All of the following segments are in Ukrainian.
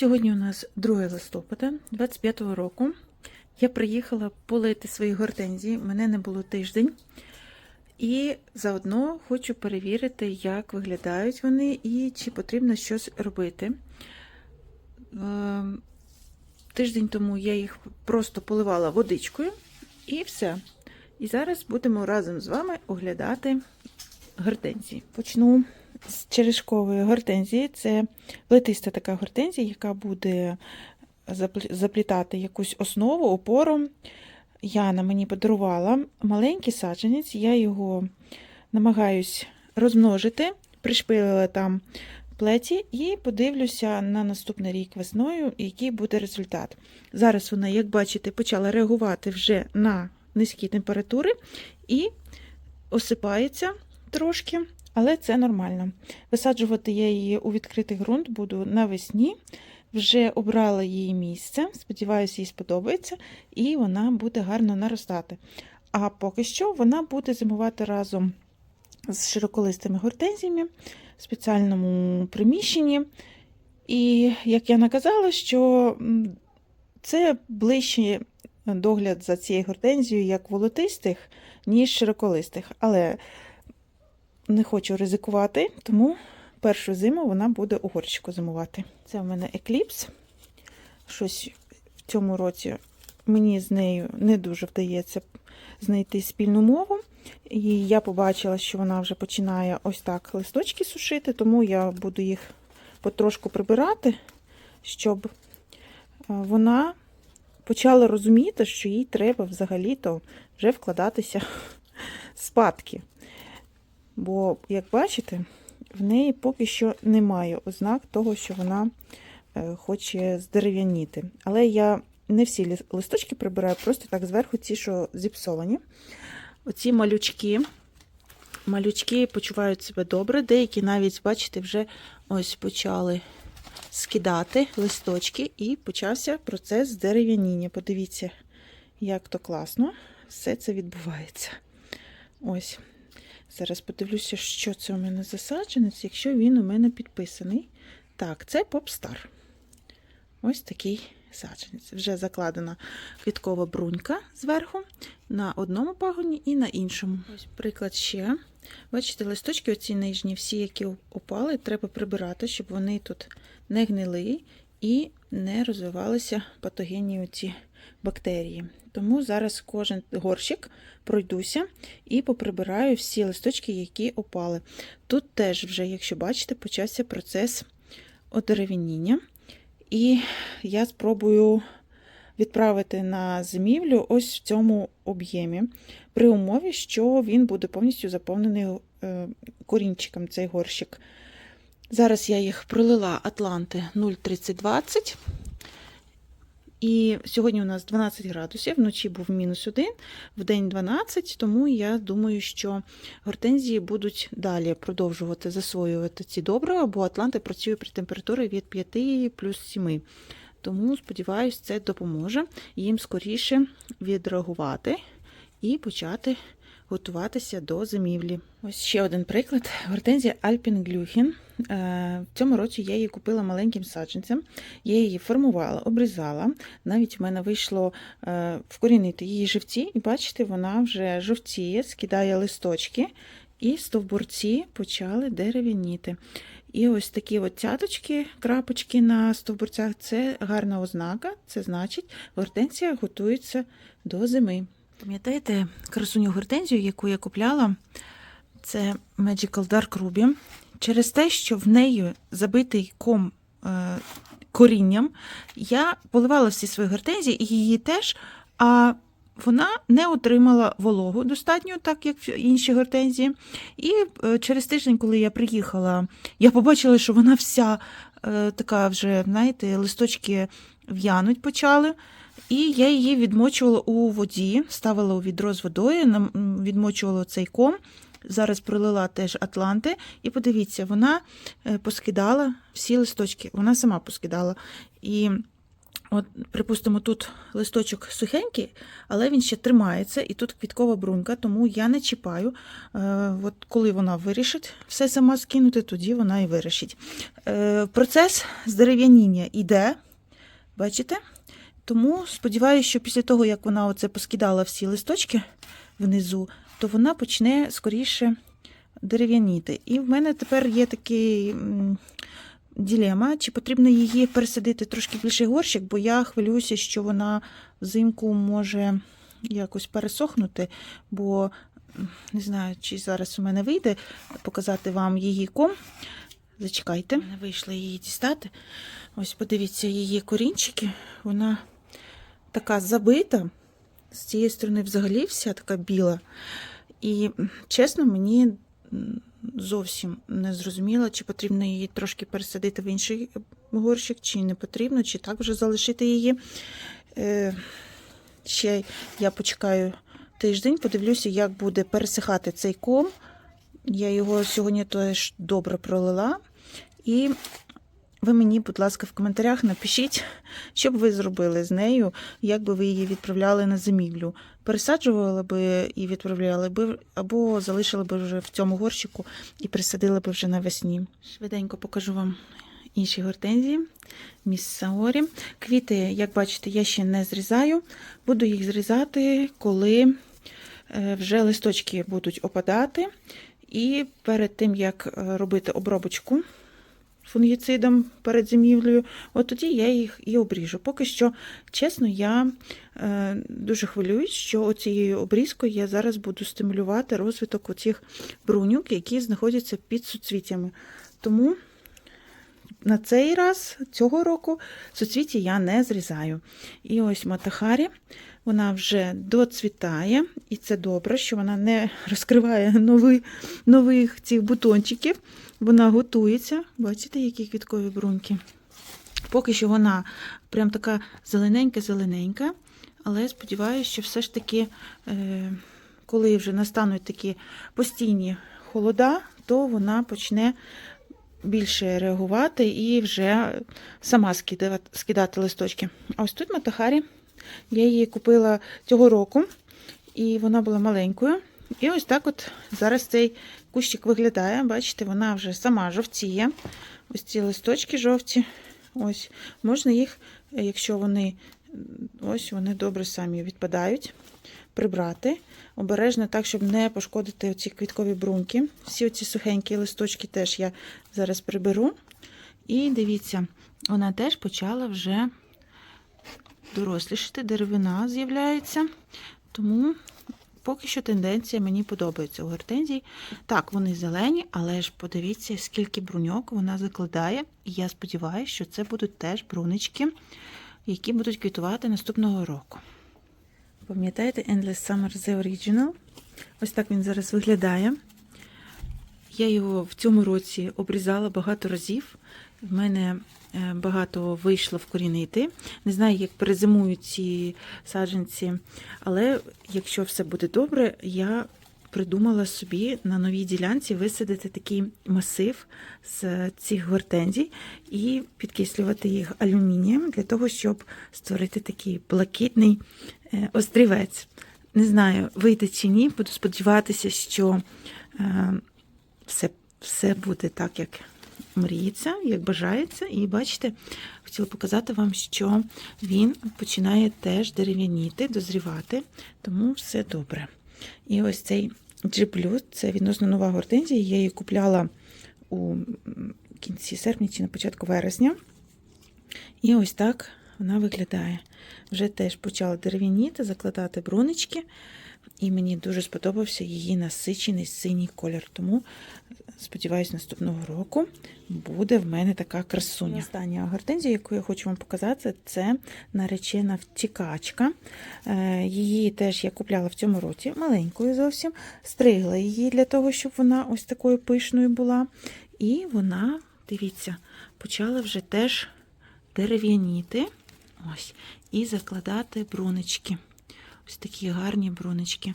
Сьогодні у нас 2 листопада 25-го року. Я приїхала полити свої гортензії. Мене не було тиждень. І заодно хочу перевірити, як виглядають вони і чи потрібно щось робити. Е, Тиждень тому я їх просто поливала водичкою і все. І зараз будемо разом з вами оглядати гортензії. Почну з черешкової гортензії. Це плетиста така гортензія, яка буде заплітати якусь основу, опору. Яна мені подарувала маленький саджанець, я його намагаюсь розмножити, пришпилила там плеті і подивлюся на наступний рік весною, який буде результат. Зараз вона, як бачите, почала реагувати вже на низькі температури і осипається трошки, але це нормально. Висаджувати я її у відкритий ґрунт буду навесні. Вже обрала її місце, сподіваюся, їй сподобається, і вона буде гарно наростати. А поки що вона буде зимувати разом з широколистими гортензіями в спеціальному приміщенні. І як я наказала, що це ближче догляд за цією гортензією як волотистих, ніж широколистих. Але не хочу ризикувати, тому першу зиму вона буде у горщику зимувати. Це в мене екліпс. Щось в цьому році мені з нею не дуже вдається знайти спільну мову. І я побачила, що вона вже починає ось так листочки сушити, тому я буду їх потрошку прибирати, щоб е, вона почала розуміти, що їй треба взагалі-то вже вкладатися спадки. Бо, як бачите, в неї поки що немає ознак того, що вона е, хоче здерев'яніти. Але я не всі листочки прибираю, просто так зверху ці, що зіпсовані. Оці малючки. Малючки почувають себе добре. Деякі навіть, бачите, вже ось почали скидати листочки, і почався процес здерев'яніння. Подивіться, як то класно все це відбувається. Ось. Зараз подивлюся, що це у мене за саджанець, якщо він у мене підписаний. Так, це Попстар. Ось такий саджанець. Вже закладена квіткова брунька зверху на одному пагоні і на іншому. Ось приклад ще. Бачите, листочки, оці нижні, всі, які опали, треба прибирати, щоб вони тут не гнили і не розвивалися патогенні оці бактерії. Тому зараз кожен горщик пройдуся і поприбираю всі листочки, які опали. Тут теж вже, якщо бачите, почався процес одеревініння. І я спробую відправити на зимівлю ось в цьому об'ємі, при умові, що він буде повністю заповнений е, корінчиком цей горщик. Зараз я їх пролила Атланти 0,3020. І сьогодні у нас 12 градусів, вночі був мінус 1, в день 12, тому я думаю, що гортензії будуть далі продовжувати засвоювати ці добрива, бо Атланти працює при температурі від 5 плюс 7. Тому, сподіваюся, це допоможе їм скоріше відреагувати і почати готуватися до зимівлі. Ось ще один приклад. Гортензія Альпінглюхін. В цьому році я її купила маленьким саджанцем. Я її формувала, обрізала. Навіть в мене вийшло е, вкорінити її живці, і бачите, вона вже жовтіє, скидає листочки, і стовбурці почали дерев'яніти. І ось такі от цяточки, крапочки на стовбурцях це гарна ознака. Це значить, гортензія готується до зими. Пам'ятаєте красуню гортензію, яку я купляла? Це Magical Dark Ruby. Через те, що в неї забитий ком е, корінням, я поливала всі свої гортензії і її теж, а вона не отримала вологу достатньо, так як інші гортензії. І е, через тиждень, коли я приїхала, я побачила, що вона вся е, така вже, знаєте, листочки в'януть почали. І я її відмочувала у воді, ставила у відро з водою, відмочувала цей ком. Зараз пролила теж Атланти, і подивіться, вона е, поскидала всі листочки. Вона сама поскидала. І От, припустимо, тут листочок сухенький, але він ще тримається, і тут квіткова брунька, тому я не чіпаю. Е, от коли вона вирішить все сама скинути, тоді вона і вирішить. Е, процес здерев'яніння йде, бачите? Тому сподіваюся, що після того, як вона оце поскидала всі листочки внизу, то вона почне скоріше дерев'яніти. І в мене тепер є такий ділема, чи потрібно її пересадити трошки в більший горщик, бо я хвилююся, що вона взимку може якось пересохнути, бо не знаю, чи зараз у мене вийде показати вам її ком. Зачекайте, не вийшло її дістати. Ось подивіться її корінчики. Вона така забита. З цієї сторони взагалі вся така біла. І чесно, мені зовсім не зрозуміло, чи потрібно її трошки пересадити в інший горщик, чи не потрібно, чи так вже залишити її. Е, ще я почекаю тиждень, подивлюся, як буде пересихати цей ком. Я його сьогодні теж добре пролила. І ви мені, будь ласка, в коментарях напишіть, що б ви зробили з нею, як би ви її відправляли на зимівлю. Пересаджували би і відправляли би, або залишили би вже в цьому горщику і присадили би вже навесні. Швиденько покажу вам інші гортензії. Міс Саорі. Квіти, як бачите, я ще не зрізаю. Буду їх зрізати, коли е, вже листочки будуть опадати. І перед тим, як е, робити обробочку фунгіцидом перед зимівлею, от тоді я їх і обріжу. Поки що, чесно, я е, дуже хвилююсь, що цією обрізкою я зараз буду стимулювати розвиток оцих бруньок, які знаходяться під суцвіттями. Тому на цей раз цього року суцвіття я не зрізаю. І ось Матахарі, вона вже доцвітає, і це добре, що вона не розкриває нові, нових цих бутончиків. Вона готується. Бачите, які квіткові бруньки. Поки що вона прям така зелененька-зелененька, але сподіваюся, що все ж таки, е, коли вже настануть такі постійні холода, то вона почне більше реагувати і вже сама скидати листочки. А ось тут Матахарі. Я її купила цього року, і вона була маленькою. І ось так от зараз цей кущик виглядає. Бачите, вона вже сама жовтіє. Ось ці листочки жовті. Ось, Можна їх, якщо вони ось вони добре самі відпадають, прибрати. Обережно так, щоб не пошкодити ці квіткові бруньки. Всі оці сухенькі листочки теж я зараз приберу. І дивіться, вона теж почала вже дорослішати, деревина з'являється. Тому поки що тенденція мені подобається у гортензії. Так, вони зелені, але ж подивіться, скільки бруньок вона закладає. І я сподіваюся, що це будуть теж брунички, які будуть квітувати наступного року. Пам'ятаєте Endless Summer The Original? Ось так він зараз виглядає. Я його в цьому році обрізала багато разів. В мене е, багато вийшло вкорінити. Не знаю, як перезимують ці саджанці, але якщо все буде добре, я придумала собі на новій ділянці висадити такий масив з цих гортензій і підкислювати їх алюмінієм для того, щоб створити такий блакитний е, острівець. Не знаю, вийде чи ні, буду сподіватися, що е, все, все буде так, як мріється, як бажається. І бачите, хотіла показати вам, що він починає теж дерев'яніти, дозрівати, тому все добре. І ось цей джиблю, це відносно нова гортензія. Я її купляла у кінці серпня чи на початку вересня. І ось так вона виглядає. Вже теж почала дерев'яніти, закладати брунички. І мені дуже сподобався її насичений синій колір. Тому, сподіваюся, наступного року буде в мене така красуня. Остання гортензія, яку я хочу вам показати, це наречена втікачка. Е, Її теж я купляла в цьому році, маленькою зовсім. Стригла її для того, щоб вона ось такою пишною була. І вона, дивіться, почала вже теж дерев'яніти. Ось, і закладати брунички. Ось такі гарні брунички.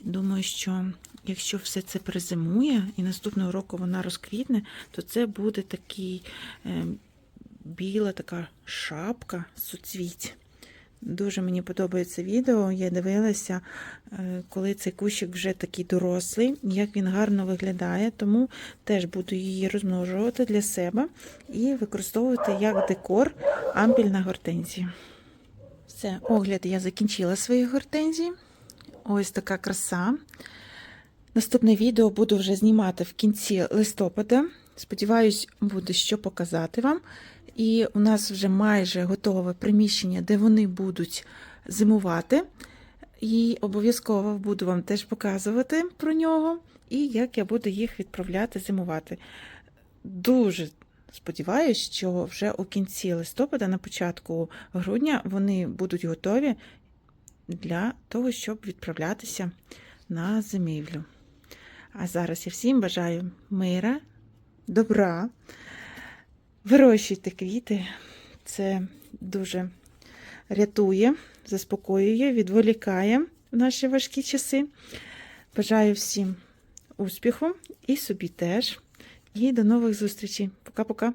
Думаю, що якщо все це перезимує і наступного року вона розквітне, то це буде такий е, біла така шапка суцвіть. Дуже мені подобається відео. Я дивилася, е, коли цей кущик вже такий дорослий, як він гарно виглядає, тому теж буду її розмножувати для себе і використовувати як декор ампільна гортензія. Все, огляд я закінчила свої гортензії. Ось така краса. Наступне відео буду вже знімати в кінці листопада. Сподіваюсь, буде що показати вам. І у нас вже майже готове приміщення, де вони будуть зимувати. І обов'язково буду вам теж показувати про нього і як я буду їх відправляти зимувати. Дуже сподіваюся, що вже у кінці листопада, на початку грудня, вони будуть готові для того, щоб відправлятися на зимівлю. А зараз я всім бажаю мира, добра. Вирощуйте квіти. Це дуже рятує, заспокоює, відволікає в наші важкі часи. Бажаю всім успіху і собі теж. І до нових зустрічей. Пока-пока.